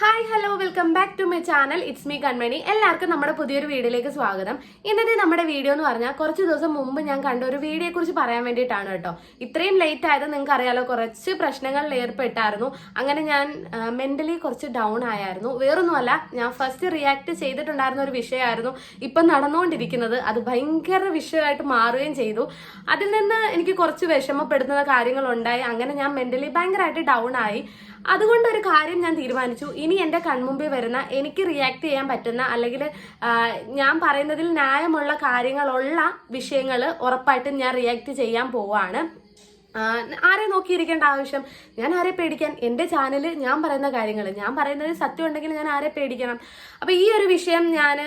Hi hello welcome back to my channel it's me Kanmani എല്ലാവർക്കും നമ്മുടെ പുതിയൊരു വീഡിയോയിലേക്ക് സ്വാഗതം. ഇന്നത്തെ നമ്മുടെ വീഡിയോ എന്ന് പറഞ്ഞാൽ കുറച്ച് ദിവസം മുമ്പ് ഞാൻ കണ്ട ഒരു വീഡിയോയെ കുറിച്ച് പറയാൻ വേണ്ടിയിട്ടാണ് കേട്ടോ. ഇത്രയും ലേറ്റ് ആയത് നിങ്ങൾക്ക് അറിയാലോ കുറച്ച് പ്രശ്നങ്ങളിൽ ഏർപ്പെട്ടായിരുന്നു. അങ്ങനെ ഞാൻ മെന്റലി കുറച്ച് ഡൗൺ ആയായിരുന്നു. വേറൊന്നുമല്ല ഞാൻ ഫസ്റ്റ് റിയാക്ട് ചെയ്തിട്ടുണ്ടായിരുന്ന ഒരു വിഷയമായിരുന്നു. ഇപ്പം നടന്നുകൊണ്ടിരിക്കുന്നത് അത് ഭയങ്കര വിഷയമായിട്ട് മാറുകയും ചെയ്തു. അതിൽ നിന്ന് എനിക്ക് കുറച്ച് വിഷമപ്പെടുത്തുന്ന കാര്യങ്ങളുണ്ടായി. അങ്ങനെ ഞാൻ മെന്റലി ഭയങ്കരമായിട്ട് ഡൗൺ ആയി. അതുകൊണ്ട് ഒരു കാര്യം ഞാൻ തീരുമാനിച്ചു. ഇനി എന്റെ കൺമുമ്പിൽ വരുന്ന എനിക്ക് റിയാക്ട് ചെയ്യാൻ പറ്റുന്ന അല്ലെങ്കിൽ ഞാൻ പറയുന്നതിൽ ന്യായമുള്ള കാര്യങ്ങളുള്ള വിഷയങ്ങൾ ഉറപ്പായിട്ടും ഞാൻ റിയാക്ട് ചെയ്യാൻ പോവാണ്. ആരെ നോക്കിയിരിക്കേണ്ട ആവശ്യം? ഞാൻ ആരെ പേടിക്കാൻ? എന്റെ ചാനൽ ഞാൻ പറയുന്ന കാര്യങ്ങൾ. ഞാൻ പറയുന്നത് സത്യം ഉണ്ടെങ്കിൽ ഞാൻ ആരെ പേടിക്കണം? അപ്പൊ ഈ ഒരു വിഷയം ഞാൻ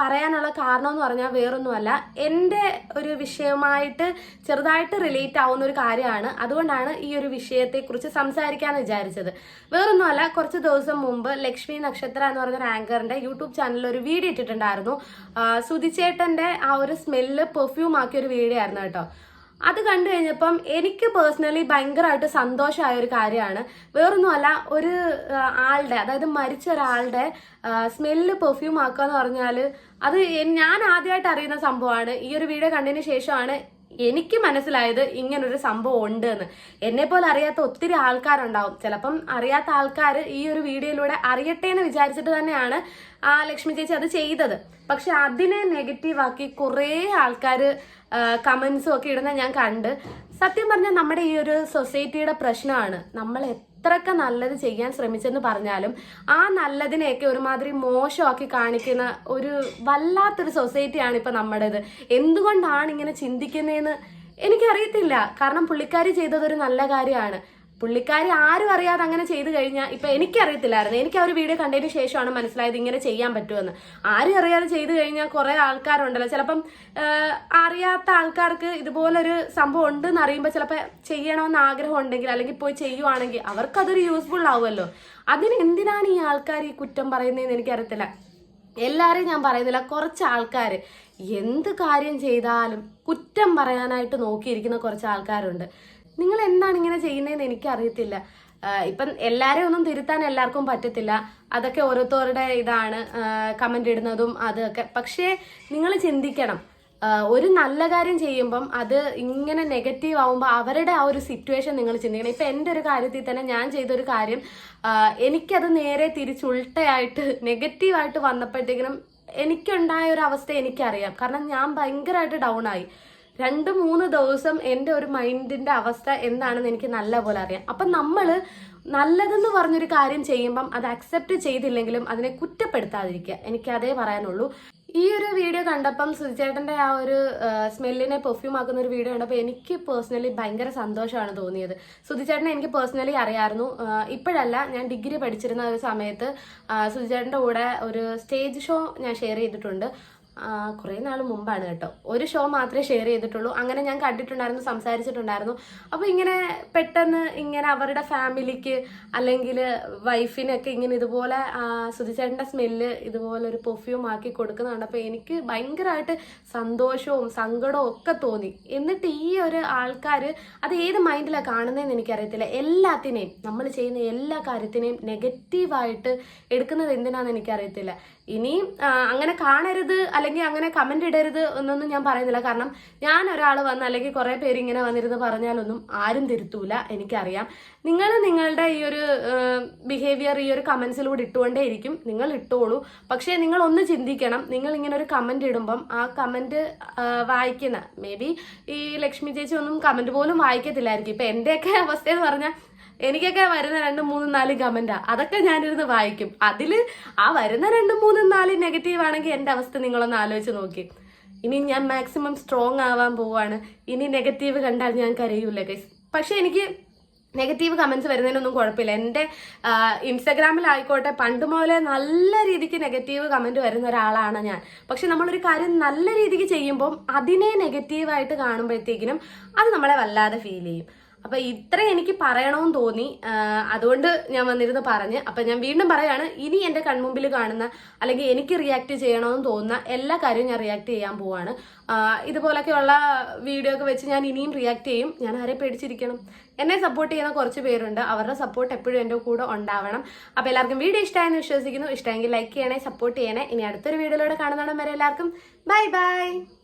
പറയാനുള്ള കാരണം എന്ന് പറഞ്ഞാൽ വേറൊന്നുമല്ല. എന്റെ ഒരു വിഷയമായിട്ട് ചെറുതായിട്ട് റിലേറ്റ് ആവുന്ന ഒരു കാര്യമാണ്. അതുകൊണ്ടാണ് ഈ ഒരു വിഷയത്തെക്കുറിച്ച് സംസാരിക്കാന്ന് വിചാരിച്ചത്. വേറൊന്നുമല്ല കുറച്ച് ദിവസം മുമ്പ് ലക്ഷ്മി നക്ഷത്ര എന്ന് പറഞ്ഞ ഒരു ആങ്കറിന്റെ യൂട്യൂബ് ചാനലിൽ ഒരു വീഡിയോ ഇട്ടിട്ടുണ്ടായിരുന്നു. സുതിച്ചേട്ടന്റെ ആ ഒരു സ്മെല്ല് പെർഫ്യൂം ആക്കിയ ഒരു വീഡിയോ ആയിരുന്നു കേട്ടോ. അത് കണ്ടു കഴിഞ്ഞപ്പം എനിക്ക് പേഴ്സണലി ഭയങ്കരമായിട്ട് സന്തോഷമായ ഒരു കാര്യമാണ്. വേറൊന്നുമല്ല ഒരു ആളുടെ അതായത് മരിച്ച ഒരാളുടെ സ്മെല്ല് പെർഫ്യൂം ആക്കുക എന്ന് പറഞ്ഞാൽ അത് ഞാൻ ആദ്യമായിട്ട് അറിയുന്ന സംഭവമാണ്. ഈ ഒരു വീഡിയോ കണ്ടതിന് ശേഷമാണ് എനിക്ക് മനസ്സിലായത് ഇങ്ങനൊരു സംഭവം ഉണ്ട് എന്ന് എന്നെ പോലെ അറിയാത്ത ഒത്തിരി ആൾക്കാരുണ്ടാവും. ചിലപ്പം അറിയാത്ത ആൾക്കാർ ഈ ഒരു വീഡിയോയിലൂടെ അറിയട്ടെ എന്ന് വിചാരിച്ചിട്ട് തന്നെയാണ് ആ ലക്ഷ്മി ചേച്ചി അത് ചെയ്തത്. പക്ഷെ അതിനെ നെഗറ്റീവാക്കി കുറേ ആൾക്കാർ കമന്റ്സും ഒക്കെ ഇടുന്ന ഞാൻ കണ്ട്. സത്യം പറഞ്ഞാൽ നമ്മുടെ ഈ ഒരു സൊസൈറ്റിയുടെ പ്രശ്നമാണ്. നമ്മൾ എത്രയൊക്കെ നല്ലത് ചെയ്യാൻ ശ്രമിച്ചെന്ന് പറഞ്ഞാലും ആ നല്ലതിനെയൊക്കെ ഒരുമാതിരി മോശമാക്കി കാണിക്കുന്ന ഒരു വല്ലാത്തൊരു സൊസൈറ്റിയാണ് ഇപ്പൊ നമ്മുടേത്. എന്തുകൊണ്ടാണ് ഇങ്ങനെ ചിന്തിക്കുന്നതെന്ന് എനിക്കറിയത്തില്ല. കാരണം പുള്ളിക്കാരി ചെയ്തതൊരു നല്ല കാര്യമാണ്. പുള്ളിക്കാരി ആരും അറിയാതെ അങ്ങനെ ചെയ്തു കഴിഞ്ഞാൽ ഇപ്പൊ എനിക്കറിയത്തില്ലായിരുന്നു. എനിക്ക് ആ ഒരു വീഡിയോ കണ്ടതിന് ശേഷമാണ് മനസ്സിലായത് ഇങ്ങനെ ചെയ്യാൻ പറ്റുമെന്ന്. ആരും അറിയാതെ ചെയ്തു കഴിഞ്ഞാൽ കുറെ ആൾക്കാരുണ്ടല്ലോ. ചിലപ്പം അറിയാത്ത ആൾക്കാർക്ക് ഇതുപോലൊരു സംഭവം ഉണ്ടെന്ന് അറിയുമ്പോൾ ചിലപ്പോൾ ചെയ്യണമെന്ന് ആഗ്രഹം ഉണ്ടെങ്കിൽ അല്ലെങ്കിൽ പോയി ചെയ്യുവാണെങ്കിൽ അവർക്കതൊരു യൂസ്ഫുൾ ആവുമല്ലോ. അതിന് എന്തിനാണ് ഈ ആൾക്കാർ ഈ കുറ്റം പറയുന്നതെന്ന് എനിക്കറിയത്തില്ല. എല്ലാരെയും ഞാൻ പറയുന്നില്ല. കുറച്ച് ആൾക്കാർ എന്ത് കാര്യം ചെയ്താലും കുറ്റം പറയാനായിട്ട് നോക്കിയിരിക്കുന്ന കുറച്ച് ആൾക്കാരുണ്ട്. നിങ്ങൾ എന്താണ് ഇങ്ങനെ ചെയ്യുന്നതെന്ന് എനിക്കറിയത്തില്ല. ഇപ്പം എല്ലാരെയും ഒന്നും തിരുത്താൻ എല്ലാവർക്കും പറ്റത്തില്ല. അതൊക്കെ ഓരോരുത്തരുടെ ഇതാണ് കമന്റ് ഇടുന്നതും അതൊക്കെ. പക്ഷേ നിങ്ങൾ ചിന്തിക്കണം. ഒരു നല്ല കാര്യം ചെയ്യുമ്പം അത് ഇങ്ങനെ നെഗറ്റീവ് ആവുമ്പോൾ അവരുടെ ആ ഒരു സിറ്റുവേഷൻ നിങ്ങൾ ചിന്തിക്കണം. ഇപ്പം എന്റെ ഒരു കാര്യത്തിൽ തന്നെ ഞാൻ ചെയ്തൊരു കാര്യം എനിക്കത് നേരെ തിരിച്ചുൾട്ടയായിട്ട് നെഗറ്റീവായിട്ട് വന്നപ്പോഴത്തേക്കിനും എനിക്കുണ്ടായ ഒരു അവസ്ഥ എനിക്കറിയാം. കാരണം ഞാൻ ഭയങ്കരമായിട്ട് ഡൗൺ ആയി. രണ്ട് മൂന്ന് ദിവസം എന്റെ ഒരു മൈൻഡിന്റെ അവസ്ഥ എന്താണെന്ന് എനിക്ക് നല്ല പോലെ അറിയാം. അപ്പം നമ്മൾ നല്ലതെന്ന് പറഞ്ഞൊരു കാര്യം ചെയ്യുമ്പം അത് അക്സെപ്റ്റ് ചെയ്തില്ലെങ്കിലും അതിനെ കുറ്റപ്പെടുത്താതിരിക്കുക. എനിക്ക് അതേ പറയാനുള്ളൂ. ഈ ഒരു വീഡിയോ കണ്ടപ്പം സുചേട്ടന്റെ ആ ഒരു സ്മെല്ലിനെ പെർഫ്യൂം ആക്കുന്ന ഒരു വീഡിയോ കണ്ടപ്പോൾ എനിക്ക് പേഴ്സണലി ഭയങ്കര സന്തോഷമാണ് തോന്നിയത്. സുധിചേട്ടനെ എനിക്ക് പേഴ്സണലി അറിയാമായിരുന്നു ഇപ്പോഴല്ല ഞാൻ ഡിഗ്രി പഠിച്ചിരുന്ന ഒരു സമയത്ത് സുധിചേട്ടന്റെ കൂടെ ഒരു സ്റ്റേജ് ഷോ ഞാൻ ഷെയർ ചെയ്തിട്ടുണ്ട്. കുറേ നാൾ മുമ്പാണ് കേട്ടോ. ഒരു ഷോ മാത്രമേ ഷെയർ ചെയ്തിട്ടുള്ളൂ. അങ്ങനെ ഞാൻ കണ്ടിട്ടുണ്ടായിരുന്നു സംസാരിച്ചിട്ടുണ്ടായിരുന്നു. അപ്പോൾ ഇങ്ങനെ പെട്ടെന്ന് ഇങ്ങനെ അവരുടെ ഫാമിലിക്ക് അല്ലെങ്കിൽ വൈഫിനൊക്കെ ഇങ്ങനെ ഇതുപോലെ സുധിച്ചേട്ടന്റെ സ്മെല്ല് ഇതുപോലെ ഒരു പെർഫ്യൂം ആക്കി കൊടുക്കുന്ന കണ്ടപ്പോൾ എനിക്ക് ഭയങ്കരമായിട്ട് സന്തോഷവും സങ്കടവും ഒക്കെ തോന്നി. എന്നിട്ട് ഈ ഒരു ആൾക്കാർ അത് ഏത് മൈൻഡിലാണ് കാണുന്നതെന്ന് എനിക്കറിയത്തില്ല. എല്ലാത്തിനെയും നമ്മൾ ചെയ്യുന്ന എല്ലാ കാര്യത്തിനെയും നെഗറ്റീവായിട്ട് എടുക്കുന്നത് എന്തിനാണെന്ന് എനിക്കറിയത്തില്ല. ഇനിയും ആ, അങ്ങനെ കാണരുത് അല്ലെങ്കിൽ അങ്ങനെ കമന്റ് ഇടരുത് എന്നൊന്നും ഞാൻ പറയുന്നില്ല. കാരണം ഞാൻ ഒരാൾ വന്ന് അല്ലെങ്കിൽ കുറെ പേര് ഇങ്ങനെ വന്നിരുന്ന് പറഞ്ഞാലൊന്നും ആരും തിരുത്തൂല എനിക്കറിയാം. നിങ്ങൾ നിങ്ങളുടെ ഈ ഒരു ബിഹേവിയർ ഈ ഒരു കമന്റ്സിലൂടെ ഇട്ടുകൊണ്ടേ ഇരിക്കും. നിങ്ങൾ ഇട്ടോളൂ. പക്ഷേ നിങ്ങൾ ഒന്ന് ചിന്തിക്കണം. നിങ്ങൾ ഇങ്ങനെ ഒരു കമന്റ് ഇടുമ്പം ആ കമന്റ് വായിക്കുന്ന മേ ബി ഈ ലക്ഷ്മി ചേച്ചി ഒന്നും കമന്റ് പോലും വായിക്കത്തില്ലായിരിക്കും. ഇപ്പൊ എന്റെയൊക്കെ അവസ്ഥ എന്ന് പറഞ്ഞാൽ എനിക്കൊക്കെ വരുന്ന രണ്ടും മൂന്നും നാലും കമന്റാ. അതൊക്കെ ഞാനിരുന്ന് വായിക്കും. അതിൽ ആ വരുന്ന രണ്ടും മൂന്നും നാലും നെഗറ്റീവ് ആണെങ്കിൽ എന്റെ അവസ്ഥ നിങ്ങളൊന്ന് ആലോചിച്ച് നോക്കി. ഇനി ഞാൻ മാക്സിമം സ്ട്രോങ് ആവാൻ പോവാണ്. ഇനി നെഗറ്റീവ് കണ്ടാൽ ഞാൻ കരയൂല ഗൈസ് പക്ഷെ എനിക്ക് നെഗറ്റീവ് കമൻസ് വരുന്നതിനൊന്നും കുഴപ്പമില്ല. എന്റെ ഇൻസ്റ്റഗ്രാമിലായിക്കോട്ടെ പണ്ട് മുതലേ നല്ല രീതിക്ക് നെഗറ്റീവ് കമന്റ് വരുന്ന ഒരാളാണ് ഞാൻ. പക്ഷെ നമ്മളൊരു കാര്യം നല്ല രീതിക്ക് ചെയ്യുമ്പം അതിനെ നെഗറ്റീവായിട്ട് കാണുമ്പോഴത്തേക്കിനും അത് നമ്മളെ വല്ലാതെ ഫീൽ ചെയ്യും. അപ്പൊ ഇത്ര എനിക്ക് പറയണമെന്ന് തോന്നി. അതുകൊണ്ട് ഞാൻ വന്നിരുന്ന് പറഞ്ഞ്. അപ്പൊ ഞാൻ വീണ്ടും പറയാണ് ഇനി എന്റെ കൺമുമ്പിൽ കാണുന്ന അല്ലെങ്കിൽ എനിക്ക് റിയാക്ട് ചെയ്യണമെന്ന് തോന്നുന്ന എല്ലാ കാര്യവും ഞാൻ റിയാക്ട് ചെയ്യാൻ പോവാണ്. ഇതുപോലൊക്കെയുള്ള വീഡിയോ ഒക്കെ വെച്ച് ഞാൻ ഇനിയും റിയാക്ട് ചെയ്യും. ഞാൻ ആരെ പേടിച്ചിരിക്കണം? എന്നെ സപ്പോർട്ട് ചെയ്യുന്ന കുറച്ച് പേരുണ്ട്. അവരുടെ സപ്പോർട്ട് എപ്പോഴും എന്റെ കൂടെ ഉണ്ടാവണം. അപ്പോൾ എല്ലാവർക്കും വീഡിയോ ഇഷ്ടമായെന്ന് വിശ്വസിക്കുന്നു. ഇഷ്ടമെങ്കിൽ ലൈക്ക് ചെയ്യണേ സപ്പോർട്ട് ചെയ്യണേ. ഇനി അടുത്തൊരു വീഡിയോയിലൂടെ കാണുന്നതാണ് വരെ എല്ലാവർക്കും ബൈ ബൈ